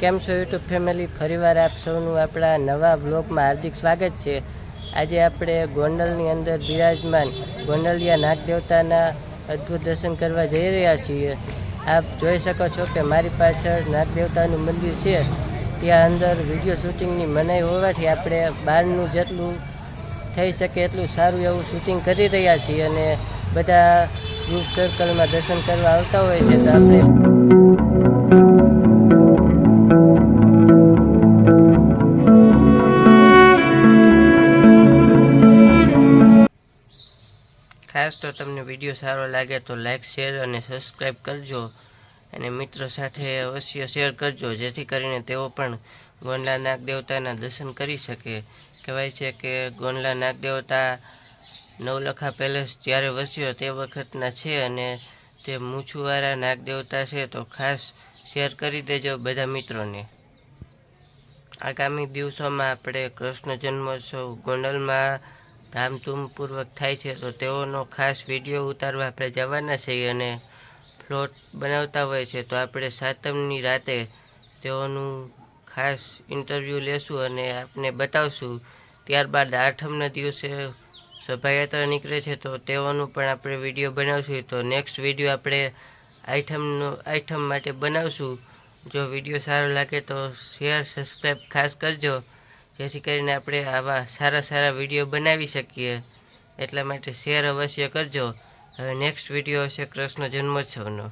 કેમ છો YouTube family ફરીવાર આપ સૌનું આપણા નવા બ્લોગમાં હાર્દિક સ્વાગત છે. આજે આપણે ગોંડલની અંદર બિરાજમાન ગોંડલિયા નાગદેવતાના અદ્ભુત દર્શન કરવા જઈ રહ્યા છીએ. આપ જોઈ શકો છો કે મારી પાછળ નાગદેવતાનું મંદિર છે. ત્યાં અંદર વીડિયો શૂટિંગની મનાઈ હોવાથી આપણે બહારનું જેટલું થઈ શકે એટલું સારું એવું શૂટિંગ કરી રહ્યા છીએ અને બધા ગ્રુપ સર્કલમાં દર્શન કરવા આવતા હોય છે તો આપણે ખાસ તો તમને વીડિયો સારો લાગે તો લાઇક શેર અને સબસ્ક્રાઈબ કરજો. અને મિત્રો સાથે અવશ્ય શેર કરજો, જેથી કરીને તેઓ પણ ગોંડલા નાગ દેવતાના દર્શન કરી શકે. કહેવાય છે કે ગોંડલા નાગ દેવતા નવલખા પેલેસ જ્યારે વસ્યો તે વખતના છે અને તે મૂછુવાળા નાગ દેવતા છે તો ખાસ શેર કરી દેજો બધા મિત્રોને. આગામી દિવસોમાં આપણે કૃષ્ણ જન્મોત્સવ ગોંડલમાં ધામધૂમપૂર્વક થાય છે, તો તેઓનો ખાસ વીડિયો ઉતારવા આપણે જવાના છીએ અને ફ્લોટ બનાવતા હોય છે, તો આપણે સાતમની રાતે તેઓનું ખાસ ઇન્ટરવ્યૂ લેશું અને આપને બતાવશું. ત્યારબાદ આઠમના દિવસે શોભાયાત્રા નીકળે છે, તો તેઓનું પણ આપણે વીડિયો બનાવશું. તો નેક્સ્ટ વીડિયો આપણે આઈટમનો આઈટમ માટે બનાવશું. જો વીડિયો સારો લાગે તો શેર સબસ્ક્રાઈબ ખાસ કરજો. જેથી કરીને આપણે આવા સારા સારા વીડિયો બનાવી શકીએ. એટલા માટે શેર અવશ્ય કરજો. હવે નેક્સ્ટ વીડિયો હશે કૃષ્ણ જન્મોત્સવનો.